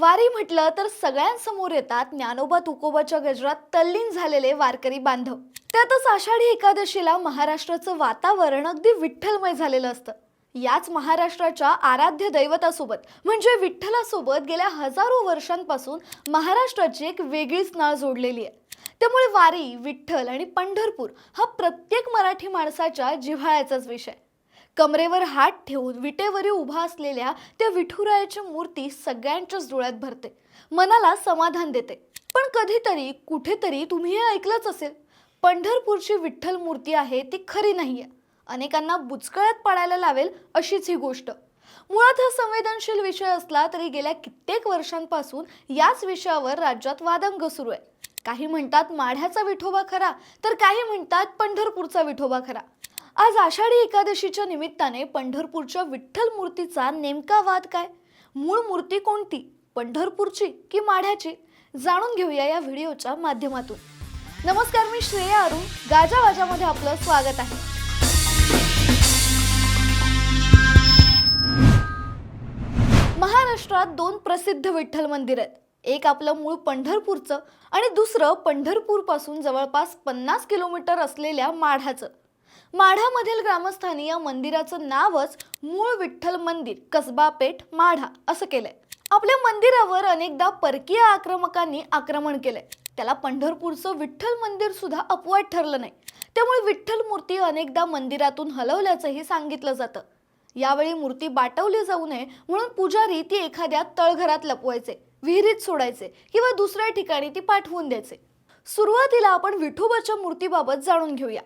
वारी म्हटलं तर सगळ्यांसमोर येतात ज्ञानोबा तुकोबाच्या गजरात तल्लीन झालेले वारकरी बांधव. त्यातच आषाढी एकादशीला महाराष्ट्राचं वातावरण अगदी विठ्ठलमय झालेलं असतं. याच महाराष्ट्राच्या आराध्य दैवतासोबत म्हणजे विठ्ठलासोबत गेल्या हजारो वर्षांपासून महाराष्ट्राची एक वेगळीच नाळ जोडलेली आहे. त्यामुळे वारी विठ्ठल आणि पंढरपूर हा प्रत्येक मराठी माणसाच्या जिव्हाळ्याचाच विषय. कमरेवर हात ठेवून विटेवरी उभा असलेल्या त्या विठुरायाची मूर्ती सगळ्यांच्याच डोळ्यात भरते. मनाला समाधान देते. पण कधीतरी कुठेतरी तुम्ही हे ऐकलंच असेल. पंढरपूरची विठ्ठल मूर्ती आहे ती खरी नाहीये. अनेकांना बुचकळ्यात पाडायला लावेल अशीच ही गोष्ट. मुळात हा संवेदनशील विषय असला तरी गेल्या कित्येक वर्षांपासून याच विषयावर राज्यात वादंग सुरू आहे. काही म्हणतात माढ्याचा विठोबा खरा तर काही म्हणतात पंढरपूरचा विठोबा खरा. आज आषाढी एकादशीच्या निमित्ताने पंढरपूरच्या विठ्ठल मूर्तीचा नेमका वाद काय? मूळ मूर्ती कोणती? पंढरपूरची की माढ्याची? जाणून घेऊया या व्हिडिओच्या माध्यमातून. नमस्कार मी श्रेया अरुण. गाजा वाजामध्ये आपलं स्वागत आहे. महाराष्ट्रात दोन प्रसिद्ध विठ्ठल मंदिर आहेत. एक आपलं मूळ पंढरपूरचं आणि दुसरं पंढरपूरपासून जवळपास पन्नास किलोमीटर असलेल्या माढाचं माढामधील ग्रामस्थांनी या मंदिराचं नावच मूळ विठ्ठल मंदिर कसबा पेठ माढा असं केलंय. आपल्या मंदिरावर अनेकदा परकीय आक्रमकांनी आक्रमण केलंय. त्याला पंढरपूरचं विठ्ठल मंदिर सुद्धा अपवाद ठरलं नाही. त्यामुळे विठ्ठल मूर्ती अनेकदा मंदिरातून हलवल्याचंही सांगितलं जातं. यावेळी मूर्ती बाटवली जाऊ नये म्हणून पुजारी ती एखाद्या तळघरात लपवायचे विहिरीत सोडायचे किंवा दुसऱ्या ठिकाणी ती पाठवून द्यायचे. सुरुवातीला आपण विठोबाच्या मूर्तीबाबत जाणून घेऊया.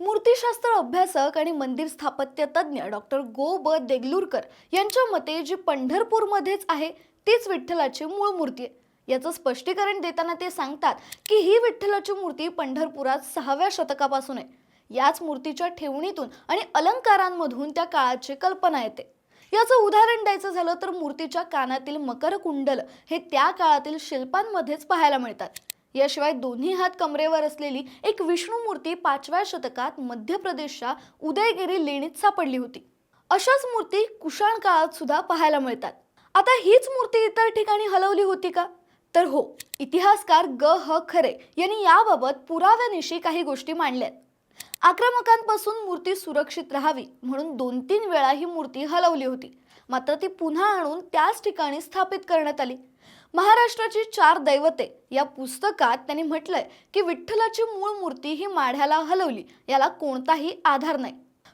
मूर्तिशास्त्र अभ्यासक आणि मंदिर स्थापत्य तज्ज्ञ डॉक्टर गो ब देगलूरकर यांच्या मते जी पंढरपूरमध्येच आहे तीच विठ्ठलाची मूळ मूर्ती आहे. याचं स्पष्टीकरण देताना ते सांगतात की ही विठ्ठलाची मूर्ती पंढरपुरात सहाव्या शतकापासून आहे. याच मूर्तीच्या ठेवणीतून आणि अलंकारांमधून त्या काळाची कल्पना येते. याचं उदाहरण द्यायचं झालं तर मूर्तीच्या कानातील मकर कुंडल हे त्या काळातील शिल्पांमध्येच पाहायला मिळतात. याशिवाय दोन्ही हात कमरेवर असलेली एक विष्णू मूर्ती पाचव्या शतकात मध्य प्रदेशच्या उदयगिरी लेणीत सापडली होती. अशाच मूर्ती कुशाण काळात सुद्धा पाहायला मिळतात. आता हीच मूर्ती इतर ठिकाणी हलवली होती का? तर हो इतिहासकार ग. ह. खरे यांनी याबाबत पुराव्यानिशी काही गोष्टी मांडल्यात आक्रमकांपासून मूर्ती सुरक्षित राहावी म्हणून दोन तीन वेळा ही मूर्ती हलवली होती. मात्र ती पुन्हा आणून त्याच ठिकाणी स्थापित करण्यात आली. महाराष्ट्राची चार दैवते या पुस्तकात त्यांनी म्हटलंय की विठ्ठलाची मूळ मूर्ती ही माढ्याला हलवली याला कोणताही आधार नाही.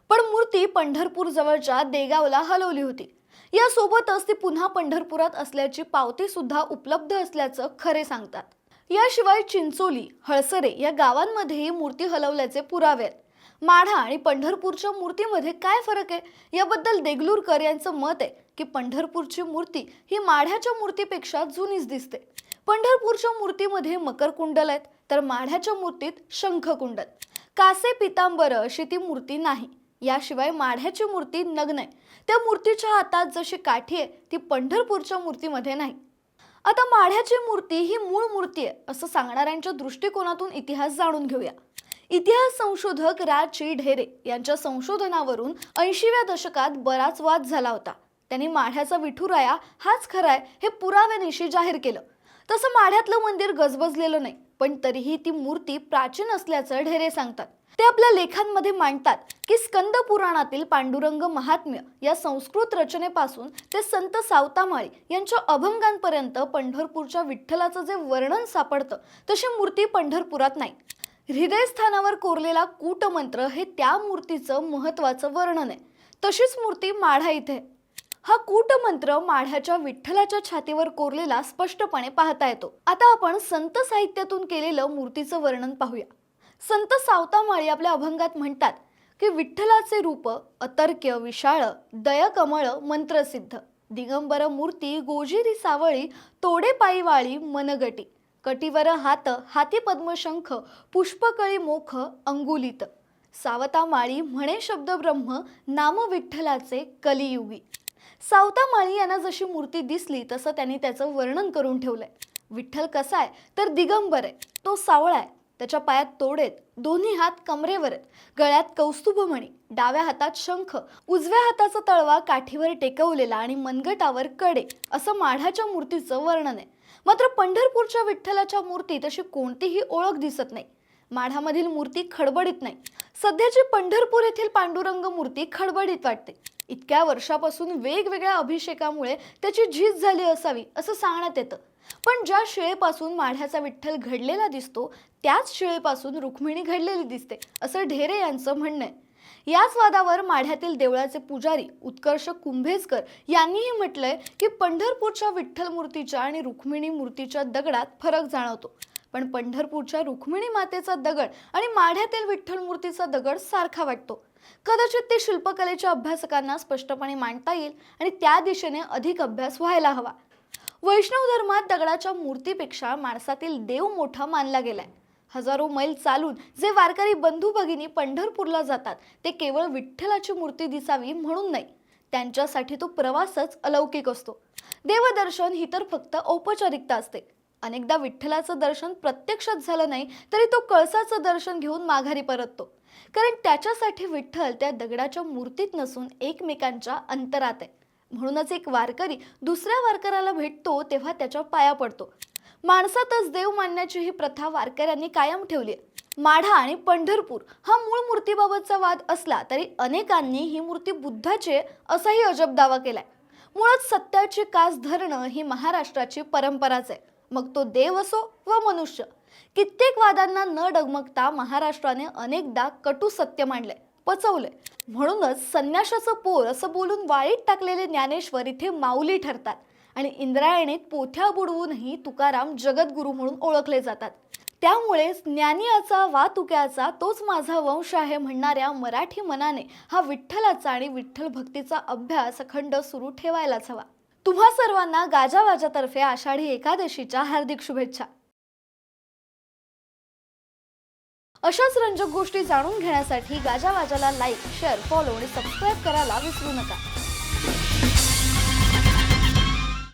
पण मूर्ती पंढरपूर जवळच्या देगावला हलवली होती. यासोबतच ती पुन्हा पंढरपुरात असल्याची पावती सुद्धा उपलब्ध असल्याचं खरे सांगतात. याशिवाय चिंचोली हळसरे या गावांमध्येही मूर्ती हलवल्याचे पुरावे आहेत. माढा आणि पंढरपूरच्या मूर्तीमध्ये काय फरक आहे? याबद्दल देगलूरकर यांचं मत आहे की पंढरपूरची मूर्ती ही माढ्याच्या मूर्तीपेक्षा जुनीच दिसते. पंढरपूरच्या मूर्तीमध्ये मकर कुंडल आहेत तर माढ्याच्या मूर्तीत शंख कुंडल. कासे पितांबर अशी ती मूर्ती नाही. याशिवाय माढ्याची मूर्ती नग्न आहे. त्या मूर्तीच्या हातात जशी काठी आहे ती पंढरपूरच्या मूर्तीमध्ये नाही. आता माढ्याची मूर्ती ही मूळ मूर्ती आहे असं सांगणाऱ्यांच्या दृष्टिकोनातून इतिहास जाणून घेऊया. इतिहास संशोधक राजी ढेरे यांच्या संशोधनावरून ऐंशीव्या दशकात बराच वाद झाला होता. त्यांनी माढ्याचा विठुराया हाच खराय हे पुराव्यानिशी जाहीर केलं. तसं माढ्यातलं मंदिर गजबजलेलं नाही पण तरीही ती मूर्ती प्राचीन असल्याचं ढेरे सांगतात. ते आपल्या लेखांमध्ये मांडतात की स्कंद पुराणातील पांडुरंग महात्म्य या संस्कृत रचनेपासून ते संत सावतामाळी यांच्या अभंगांपर्यंत पंढरपूरच्या विठ्ठलाचं जे वर्णन सापडतं तशी मूर्ती पंढरपुरात नाही. हृदयस्थानावर कोरलेला कूटमंत्र हे त्या मूर्तीचं महत्वाचं वर्णन आहे. तशीच मूर्ती माढा इथे हा कूटमंत्र माढ्याच्या विठ्ठलाच्या छातीवर कोरलेला स्पष्टपणे पाहता येतो. आता आपण संत साहित्यातून केलेलं मूर्तीचं वर्णन पाहूया. संत सावतामाळी आपल्या अभंगात म्हणतात की विठ्ठलाचे रूप अतर्क्य विशाळ दयकमळ मंत्रसिद्ध. दिगंबर मूर्ती गोजिरी सावळी तोडे पायीवाळी मनगटी. कटिवर हात हाती पद्मशंख पुष्पकळी मोख अंगुलित. सावतामाळी म्हणे शब्द ब्रह्म नाम विठ्ठलाचे कलियुगी. सावतामाळी यांना जशी मूर्ती दिसली तसं त्यांनी त्याचं वर्णन करून ठेवलंय. विठ्ठल कसा आहे? तर दिगंबर आहे. तो सावळा आहे. त्याच्या पायात तोडेत दोन्ही हात कमरेवर आहेत. गळ्यात कौस्तुभमणी डाव्या हातात शंख. उजव्या हाताचा तळवा काठीवर टेकवलेला आणि मनगटावर कडे. असं माढाच्या मूर्तीचं वर्णन आहे. मात्र पंढरपूरच्या विठ्ठलाच्या मूर्तीत अशी कोणतीही ओळख दिसत नाही. माढामधील मूर्ती खडबडीत नाही. सध्याची पंढरपूर येथील पांडुरंग मूर्ती खडबडीत वाटते. इतक्या वर्षापासून वेगवेगळ्या अभिषेकामुळे त्याची झीज झाली असावी असं सांगण्यात येतं. पण ज्या शिळेपासून माढ्याचा विठ्ठल घडलेला दिसतो त्याच शिळेपासून रुक्मिणी घडलेली दिसते असं ढेरे यांचं म्हणणं आहे. याच वादावर माढ्यातील देवळाचे पुजारी उत्कर्ष कुंभेजकर यांनीही म्हटलंय की पंढरपूरच्या विठ्ठल मूर्तीच्या आणि रुक्मिणी मूर्तीच्या दगडात फरक जाणवतो. पण पंढरपूरच्या रुक्मिणी मातेचा दगड आणि माढ्यातील विठ्ठल मूर्तीचा दगड सारखा वाटतो. कदाचित ते शिल्पकलेच्या अभ्यासकांना स्पष्टपणे मांडता येईल आणि त्या दिशेने अधिक अभ्यास व्हायला हवा. वैष्णव धर्मात दगडाच्या मूर्तीपेक्षा माणसातील देव मोठा मानला गेलाय. हजारो मैल चालून जे वारकरी बंधू भगिनी पंढरपूरला जातात ते केवळ विठ्ठलाची मूर्ती दिसावी म्हणून नाही त्यांच्यासाठी तो प्रवासच अलौकिक असतो. देवदर्शन ही तर फक्त औपचारिकता असते. अनेकदा विठ्ठलाचं दर्शन प्रत्यक्षात झालं नाही तरी तो कळसाचं दर्शन घेऊन माघारी परततो. कारण त्याच्यासाठी विठ्ठल त्या दगडाच्या मूर्तीत नसून एकमेकांच्या अंतरात आहे. म्हणूनच एक वारकरी दुसऱ्या वारकऱ्याला भेटतो तेव्हा त्याच्या पाया पडतो. माणसातच देव मानण्याची ही प्रथा वारकऱ्यांनी कायम ठेवली आहे. माढा आणि पंढरपूर हा मूळ मूर्तीबाबतचा वाद असला तरी अनेकांनी ही मूर्ती बुद्धाचे असाही अजब दावा केलाय. मुळात सत्याची कास धरणं ही महाराष्ट्राची परंपराच आहे. मग तो देव असो व मनुष्य कित्येक वादांना न डगमगता महाराष्ट्राने अनेकदा कटू सत्य मांडलंय पचवलंय. म्हणूनच संन्याशाचं पोर असं बोलून वाळीत टाकलेले ज्ञानेश्वर इथे माऊली ठरतात. आणि इंद्रायणीत पोथ्या बुडवूनही तुकाराम जगद्गुरू म्हणून ओळखले जातात. त्यामुळे ज्ञानियाचा वा तुक्याचा तोच माझा वंश आहे म्हणणाऱ्या मराठी मनाने हा विठ्ठलाचा आणि विठ्ठल भक्तीचा अभ्यास अखंड सुरू ठेवायलाच हवा. तुम्हा सर्वांना गाजावाजातर्फे आषाढी एकादशीच्या हार्दिक शुभेच्छा. अशाच रंजक गोष्टी जाणून घेण्यासाठी गाजावाजाला लाईक शेअर फॉलो आणि सबस्क्राईब करायला विसरू नका.